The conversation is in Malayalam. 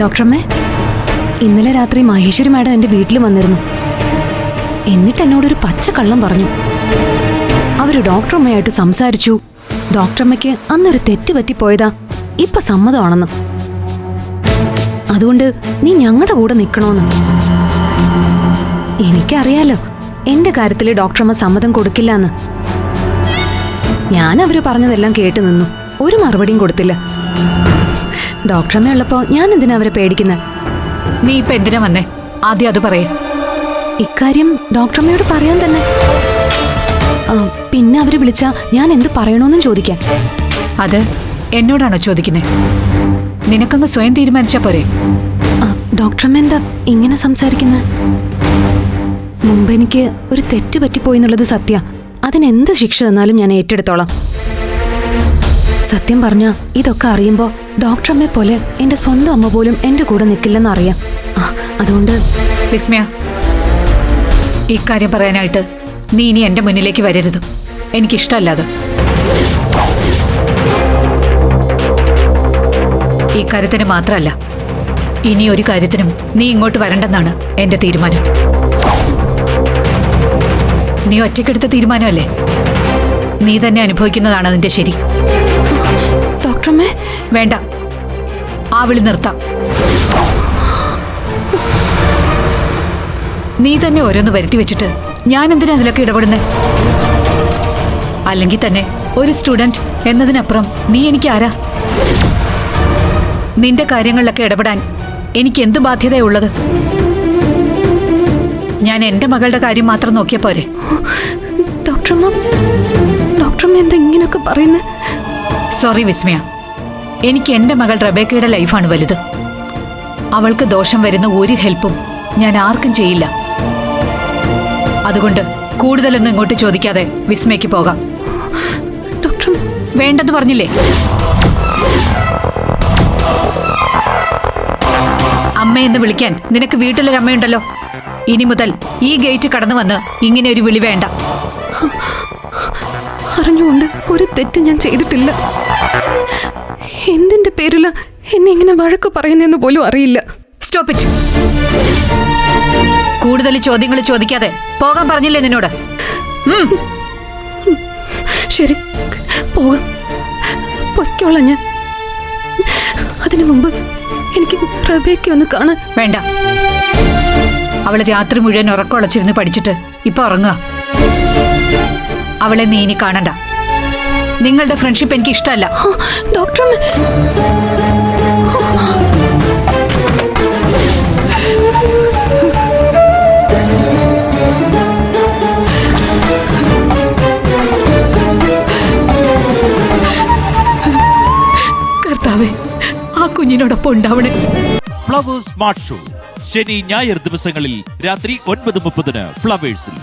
ഡോക്ടറമ്മേ ഇന്നലെ രാത്രി മഹേശ്വരി മാഡം എന്റെ വീട്ടിൽ വന്നിരുന്നു. എന്നിട്ട് എന്നോടൊരു പച്ച കള്ളം പറഞ്ഞു. അവർ ഡോക്ടറമ്മയായിട്ട് സംസാരിച്ചു. ഡോക്ടറമ്മയ്ക്ക് അന്നൊരു തെറ്റ് പറ്റിപ്പോയതാ ഇപ്പൊ സമ്മതമാണെന്ന്. അതുകൊണ്ട് നീ ഞങ്ങളുടെ കൂടെ നിൽക്കണോന്ന് എനിക്കറിയാലോ എന്റെ കാര്യത്തിൽ ഡോക്ടറമ്മ സമ്മതം കൊടുക്കില്ല എന്ന് ഞാൻ അവർ പറഞ്ഞതെല്ലാം കേട്ടു നിന്നു. ഒരു മറുപടിയും കൊടുത്തില്ല. ഡോക്ടറമ്മ ഉള്ളപ്പോ ഞാൻ എന്തിനാ അവരെ പേടിക്കുന്നത് നീ ഇപ്പൊ എന്തിനാ വന്നേ? ആദ്യം അത് പറയേ. ഇക്കാര്യം ഡോക്ടറമ്മയോട് പറയാൻ തന്നെ. ആ, പിന്നെ അവർ വിളിച്ചാ ഞാൻ എന്ത് പറയണോന്നും ചോദിക്കാൻ അത് എന്നോടാണോ ചോദിക്കുന്നേ? നിനക്കങ്ങ് സ്വയം തീരുമാനിച്ചാ പോരെ. ആ, ഡോക്ടറമ്മ എന്താ ഇങ്ങനെ സംസാരിക്കുന്നത് മുമ്പ് എനിക്ക് ഒരു തെറ്റ് പറ്റിപ്പോയി എന്നുള്ളത് സത്യ. അതിനെന്ത് ശിക്ഷ തന്നാലും ഞാൻ ഏറ്റെടുത്തോളാം. സത്യം പറഞ്ഞ ഇതൊക്കെ അറിയുമ്പോ ഡോക്ടറമ്മയെ പോലെ എന്റെ സ്വന്തം അമ്മ പോലും എന്റെ കൂടെ നിൽക്കില്ലെന്ന് അറിയാം. അതുകൊണ്ട് വിസ്മയ ഇക്കാര്യം പറയാനായിട്ട് നീ ഇനി എന്റെ മുന്നിലേക്ക് വരരുത്. എനിക്കിഷ്ടമല്ല അത് ഈ കാര്യത്തിന് മാത്രമല്ല ഇനി ഒരു കാര്യത്തിനും നീ ഇങ്ങോട്ട് വരണ്ടെന്നാണ് എന്റെ തീരുമാനം. നീ ഒറ്റയ്ക്കെടുത്ത തീരുമാനമല്ലേ? നീ തന്നെ അനുഭവിക്കുന്നതാണ് അതിന്റെ ശരി. ഡോക്ടറമ്മേ? വേണ്ട. ആ വിളി നിർത്താം. നീ തന്നെ ഓരോന്ന് വരുത്തി വെച്ചിട്ട് ഞാൻ എന്തിനാ അതിലൊക്കെ ഇടപെടുന്നേ? അല്ലെങ്കിൽ തന്നെ ഒരു സ്റ്റുഡന്റ് എന്നതിനപ്പുറം നീ എനിക്ക് ആരാ നിന്റെ കാര്യങ്ങളിലൊക്കെ ഇടപെടാൻ എനിക്ക് എന്ത് ബാധ്യതയുള്ളത് ഞാൻ എന്റെ മകളുടെ കാര്യം മാത്രം നോക്കിയ പോരെ. ഡോക്ടർ ഡോക്ടറമ്മ എന്താ ഇങ്ങനെയൊക്കെ പറയുന്നത് സോറി വിസ്മയ. എനിക്ക് എന്റെ മകൾ റബേക്കയുടെ ലൈഫാണ് വലുത്. അവൾക്ക് ദോഷം വരുന്ന ഒരു ഹെൽപ്പും ഞാൻ ആർക്കും ചെയ്യില്ല. അതുകൊണ്ട് കൂടുതലൊന്നും ഇങ്ങോട്ട് ചോദിക്കാതെ വിസ്മയ്ക്ക് പോകാം. ഡോക്ടർ വേണ്ടെന്ന് പറഞ്ഞില്ലേ? അമ്മയെന്ന് വിളിക്കാൻ നിനക്ക് വീട്ടിലൊരമ്മയുണ്ടല്ലോ ഇനി മുതൽ ഈ ഗേറ്റ് കടന്നു വന്ന് ഇങ്ങനെ ഒരു വിളി വേണ്ട. അറിഞ്ഞുകൊണ്ട് ഒരു തെറ്റ് ഞാൻ ചെയ്തിട്ടില്ല. എന്തിന്റെ പേരില എന്നെ ഇങ്ങനെ വഴക്ക് പറയുന്നെന്ന് പോലും അറിയില്ല. സ്റ്റോപ്പ് ഇറ്റ് കൂടുതൽ ചോദ്യങ്ങൾ ചോദിക്കാതെ പോകാൻ പറഞ്ഞില്ലേ നിന്നോട്? ശരി പോകാം. പൊയ്ക്കോളാം ഞാൻ. അതിനു മുമ്പ് എനിക്ക് റബേക്ക് ഒന്ന് കാണാൻ വേണ്ട. അവൾ രാത്രി മുഴുവൻ ഉറക്കം ഉളച്ചിരുന്ന് പഠിച്ചിട്ട് ഇപ്പൊ ഉറങ്ങുക. അവളെ നീ ഇനി കാണണ്ട. നിങ്ങളുടെ ഫ്രണ്ട്ഷിപ്പ് എനിക്ക് ഇഷ്ടമല്ല. ഡോക്ടർ കർത്താവേ ആ കുഞ്ഞിനോടൊപ്പം ഉണ്ടാവണേ. ഫ്ലവേഴ്സ് സ്മാർട്ട് ഷോ ശനി ഞായർ ദിവസങ്ങളിൽ രാത്രി ഒൻപത് മുപ്പതിന് ഫ്ലവേഴ്സിൽ